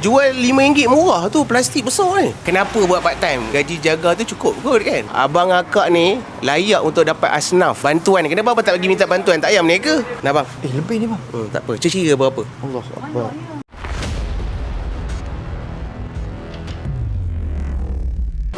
Jual RM5 murah tu plastik besar ni. Kenapa buat part time? Gaji jaga tu cukup kot kan? Abang akak ni layak untuk dapat asnaf bantuan. Kenapa abang tak bagi minta bantuan? Tak payah meniaga. Nah bang. Eh lebih ni bang Hmm, tak apa. Cerita berapa? Allah Akbar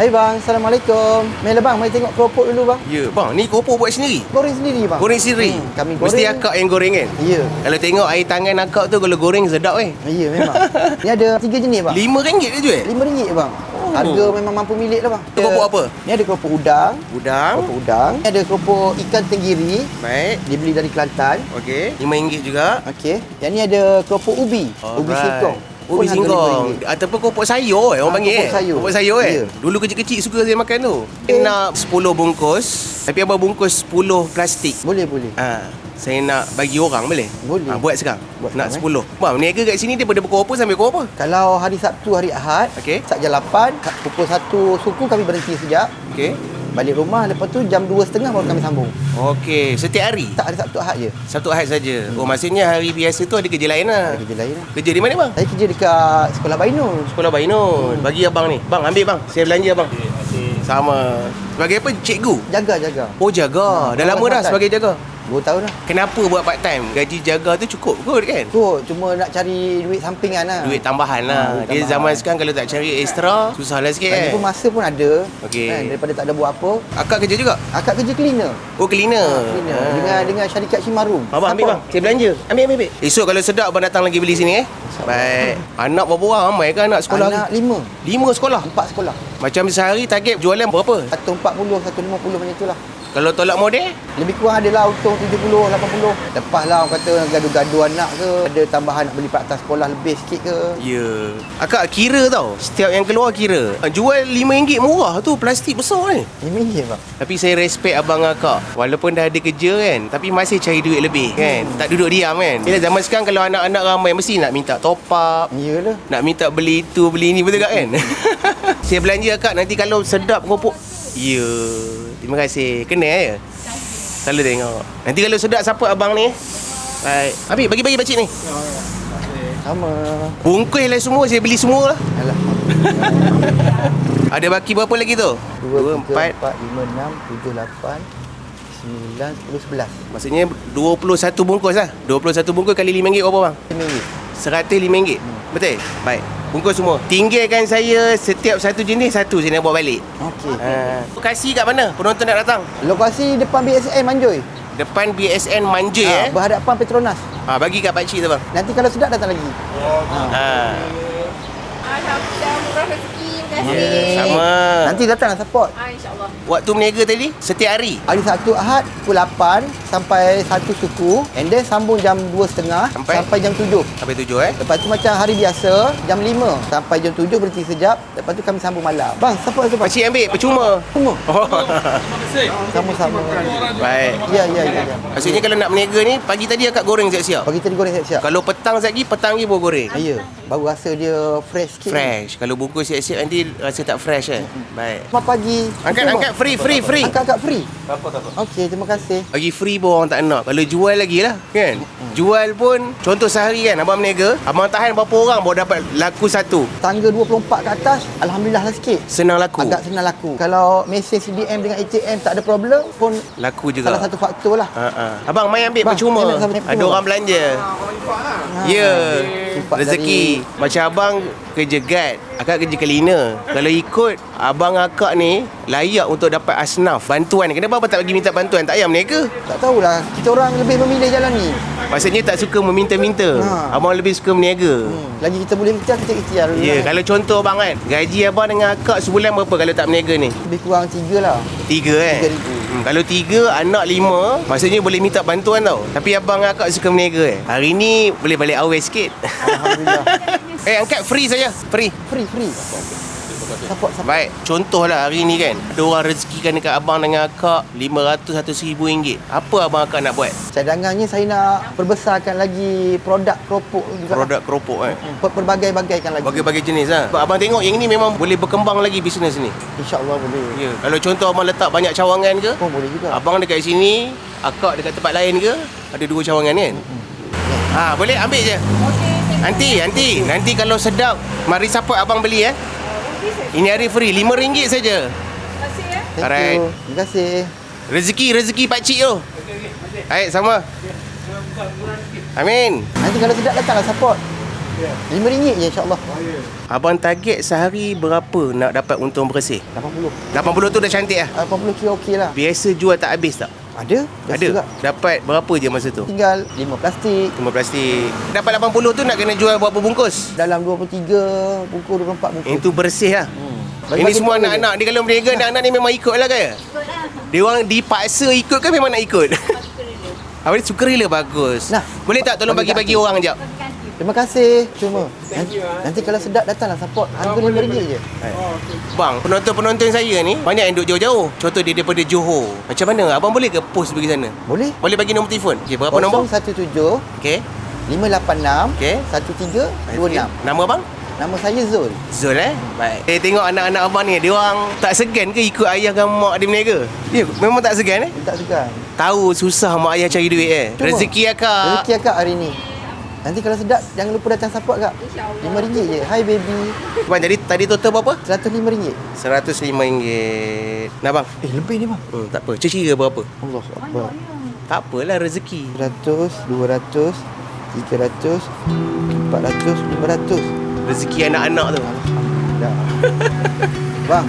Hai bang, Assalamualaikum Mela bang, mari tengok keropok dulu bang Ya, bang. Ni kopo buat sendiri. Goreng sendiri bang Goreng sendiri. hmm, Kami goreng Mesti akak yang goreng kan? Ya Kalau tengok air tangan akak tu kalau goreng sedap eh. Ya memang Ni ada tiga jenis bang RM5 dia jual. RM5 bang Oh. Harga memang mampu milik lah bang keropok apa? Ni ada keropok udang Udang. Keropok udang Ni ada keropok ikan tenggiri Baik. Dia beli dari Kelantan Okey. RM5 juga. Okey Yang ni ada keropok ubi Ubi Alright. Ubi Pun harga singkong RM5. Ataupun kopok sayur eh, orang Ah, panggil kopok eh. sayur. Kopok sayur eh. Ya. Dulu kecil-kecil suka saya makan tu. Eh. Nak 10 bungkus. Tapi abang bungkus 10 plastik. Boleh boleh Ha, saya nak bagi orang boleh? Boleh. Ha, buat sekarang. Buat nak sekarang, 10. Bang, niaga kat sini daripada pukul apa sampai pukul apa? Kalau hari Sabtu, hari Ahad Okey. Start jam 8 Pukul 1 suku kami berhenti sekejap Okey. Balik rumah Lepas tu jam 2.30 baru kami sambung Okey, setiap hari. Tak hari Sabtu Ahad je Satu Ahad saja. Oh, maksudnya hari biasa tu ada kerja lain lah. Ada kerja lain lah Kerja di mana bang? Saya kerja dekat Sekolah Bainul Sekolah Bainun. Bagi abang ni. Bang, ambil bang. Saya belanja bang. Sama. Sebagai apa? Cikgu? Jaga jaga Oh jaga. Ha, Dah lama dah sebagai jaga. 2 tahun lah Kenapa buat part time? Gaji jaga tu cukup kot kan? Tu cuma nak cari duit sampingan lah Duit tambahan lah. Ha, Dia duit tambahan. zaman sekarang kalau tak cari extra, susah lah sikit Lagi kan? pun masa pun ada Okey. kan, Daripada tak ada buat apa Akak kerja juga? Akak kerja cleaner Oh cleaner. Cleaner Ah. Dengan dengan syarikat Shimarum Abang ambil bang. Saya belanja. Ambil ambil ambil. Esok kalau sedap abang datang lagi beli sini eh. Baik. Anak berapa orang ramai kan anak sekolah Anak hari? lima Lima sekolah. Empat sekolah Macam sehari target jualan berapa? 140, 150 macam tu lah Kalau tolak model? Lebih kurang adalah untung 70, 80 Lepas lah orang kata gaduh-gaduh anak ke Ada tambahan nak beli peralatan sekolah lebih sikit ke Ya. Akak kira tau. Setiap yang keluar kira. Jual RM5 murah tu plastik besar ni. RM5 bang Tapi saya respect abang akak Walaupun dah ada kerja kan Tapi masih cari duit lebih kan Tak duduk diam kan Bila zaman sekarang kalau anak-anak ramai Mesti nak minta top up Iyalah Nak minta beli itu beli ni Betul tak kan Saya belanja akak Nanti kalau sedap kopok Ya Terima kasih. Kena ya? Selalu tengok. Nanti kalau sedap siapa abang ni? Baik. Habis bagi-bagi pakcik ni. Sama. Bungkus lah semua Saya beli semua lah Alah Ada baki berapa lagi tu? 2, 4 3, 4, 5, 6, 7, 8 9, 10, 11 Maksudnya 21 bungkus lah. 21 bungkus kali RM5 berapa bang? RM5 RM105 Betul? Baik Bungkus semua Tinggalkan saya Setiap satu jenis Satu saya nak bawa balik Okey ha. Lokasi kat mana? Penonton nak datang? Lokasi depan BSN Manjoy Depan BSN Manja ha, eh Berhadapan Petronas ha, Bagi kat pakcik tu bang Nanti kalau sedap datang lagi ha. Alhamdulillah murah rezeki. Terima Ya, kasih. sama Nanti datanglah support Ah insya-Allah. Waktu meniaga tadi? Setiap hari? Hari Sabtu Ahad pukul 8 sampai 1 suku and then sambung jam 2.30 Sampai? sampai jam 7. Sampai tujuh eh? Lepas tu macam hari biasa jam 5 sampai jam 7 berhenti sekejap. Lepas tu kami sambung malam. Bang, support support. Pakcik ambil percuma Semua oh. sama-sama. Baik Ya ya ya ya. Maksudnya kalau nak berniaga ni Pagi tadi akak goreng siap-siap Pagi tadi goreng siap-siap. Kalau petang sekejap lagi Petang lagi baru goreng Ya, baru rasa dia fresh sikit. Fresh Kalau bungkus siap-siap nanti Rasa tak fresh kan Baik Selamat pagi. Angkat, angkat. bang. Free, free, free. Angkat angkat free. Tak apa tak apa Okey, terima kasih. Bagi free pun orang tak nak Kalau jual lagi lah Kan Jual pun Contoh sehari kan Abang berniaga Abang tahan berapa orang Baru dapat laku satu Tangga 24 ke atas, alhamdulillah lah sikit. Senang laku Agak senang laku. Kalau mesin CDM dengan ATM tak ada problem pun Laku juga salah satu faktor lah. Ha, ha. Abang main ambil percuma Ada orang belanja Ya Sifat Rezeki Macam abang kerja guard Akak kerja cleaner Kalau ikut Abang akak ni Layak untuk dapat asnaf Bantuan Kenapa abang tak bagi minta bantuan Tak payah meniaga Tak tahulah Kita orang lebih memilih jalan ni Maksudnya tak suka meminta-minta Ha. Abang lebih suka meniaga hmm. Lagi kita boleh ikhtiar Kita ikhtiar Ya, lah. kalau contoh bang kan Gaji abang dengan akak sebulan berapa kalau tak meniaga ni? Lebih kurang tiga lah Tiga eh? Tiga ribu. Hmm, kalau tiga, anak lima Maksudnya boleh minta bantuan tau. Tapi abang dengan akak suka meniaga eh. Hari ni boleh balik awal sikit. Alhamdulillah. Eh angkat free saja. Free. Free free Support support Baik. Contohlah hari ni kan Ada orang rezekikan dekat abang dengan akak 500 atau seribu ringgit. Apa abang akak nak buat? Cadangannya saya nak Perbesarkan lagi Produk keropok juga. Produk keropok eh? Hmm, per- Berbagai-bagaikan lagi. Bagai-bagai jenis lah Abang tengok yang ni memang boleh berkembang lagi bisnes ni. InsyaAllah boleh. Ya. Kalau contoh abang letak banyak cawangan ke? Pun boleh juga. Abang dekat sini Akak dekat tempat lain ke? Ada dua cawangan kan? Ha boleh ambil je. Okey, Nanti, nanti. Nanti kalau sedap, mari support abang beli eh. Ini hari free, RM5 saja. Kasih ya. Thank Alright. you. Terima kasih. Rezeki, rezeki pak cik tu. Baik, sama. Amin. Nanti kalau sedap datanglah support. RM5 je insyaAllah. Abang target sehari berapa nak dapat untung bersih? 80. 80 tu dah cantik lah. 80 kilo okey lah. Biasa jual tak habis tak? Ada. Biasa Ada. Juga. Dapat berapa je masa tu? Tinggal 5 plastik. Cuma plastik. Dapat 80 tu nak kena jual berapa bungkus? Dalam 23 bungkus 24 bungkus. Yang tu bersih lah. Hmm. Ini Bagi-bagi semua anak-anak Dia kalau berniaga Anak-anak ni memang ikut lah kan Dia orang dipaksa ikut kan Memang nak ikut Apa dia suka rela bagus Nah, Boleh tak tolong bagi bagi-bagi orang jap Terima kasih. Cuma nanti, nanti kalau sedap datanglah support. Harga RM5 je. Bang penonton-penonton saya ni Banyak yang duduk jauh-jauh Contoh dia daripada Johor Macam mana Abang boleh ke post pergi sana Boleh? Boleh bagi nombor telefon okay, Berapa nombor 017 Okay 586 Okey. 1326. Nama abang Nama saya Zul. Zul eh Baik Eh tengok anak-anak abang ni Dia orang tak segan ke ikut ayah dan mak dia berniaga Ya memang tak segan eh Minta segan. Tahu susah mak ayah cari duit eh Cuma. Rezeki akak Rezeki akak hari ni. Nanti kalau sedap jangan lupa datang support kak. InsyaAllah. RM5 je. Hai baby. Bang jadi tadi total berapa? RM105. RM105 Nah bang Eh lebih ni bang. hmm, Tak apa Cecira berapa? Allah Akbar. Tak apalah rezeki 100, 200, 300, 400, 500. Rezeki anak-anak tu Alhamdulillah. bang.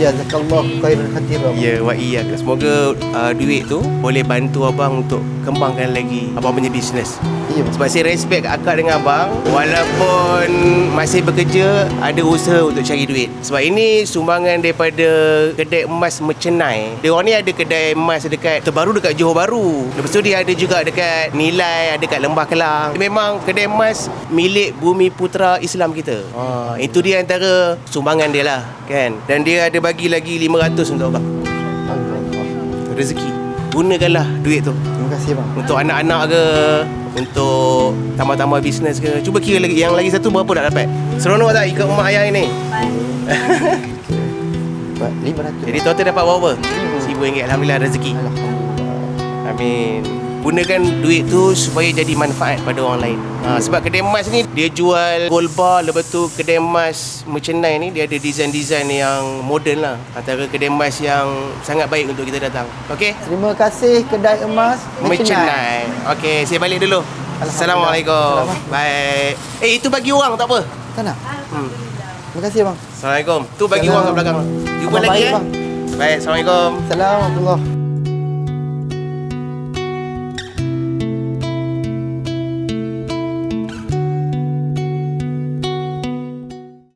Jazakallah khairan khatirah. Ya wa iya Semoga uh, duit tu Boleh bantu abang untuk Kembangkan lagi. Abang punya bisnes Iya. Sebab saya respect akak dengan abang. Walaupun Masih bekerja Ada usaha untuk cari duit. Sebab ini sumbangan daripada Kedai emas Mecenai Dia orang ni ada kedai emas dekat Terbaru dekat Johor Baru Lepas tu dia ada juga dekat Nilai Ada dekat Lembah Kelang. Memang kedai emas Milik Bumi Putra Islam kita. Ha, Itu dia antara Sumbangan dia lah kan? Dan dia ada bagi lagi 500 untuk abang. Rezeki Gunakanlah duit tu Terima kasih bang. untuk anak-anak ke untuk tambah-tambah bisnes ke cuba kira lagi yang lagi satu berapa nak dapat seronok tak ikut rumah ayah ini Buat 500. jadi total dapat berapa RM1,000. RM1,000 Alhamdulillah rezeki Alhamdulillah. amin gunakan duit tu supaya jadi manfaat pada orang lain ha, sebab kedai emas ni dia jual gold bar lepas tu kedai emas merchandise ni dia ada design-design yang moden lah antara kedai emas yang sangat baik untuk kita datang Okey Terima kasih kedai emas Merchandise. Okey, saya balik dulu. Assalamualaikum. Baik. Eh, itu bagi orang tak apa. Tak nak? Hmm. Terima kasih bang. Assalamualaikum. Tu bagi Salam. orang kat belakang. Jumpa Abang lagi baik, eh. bang. Baik, Assalamualaikum. Assalamualaikum.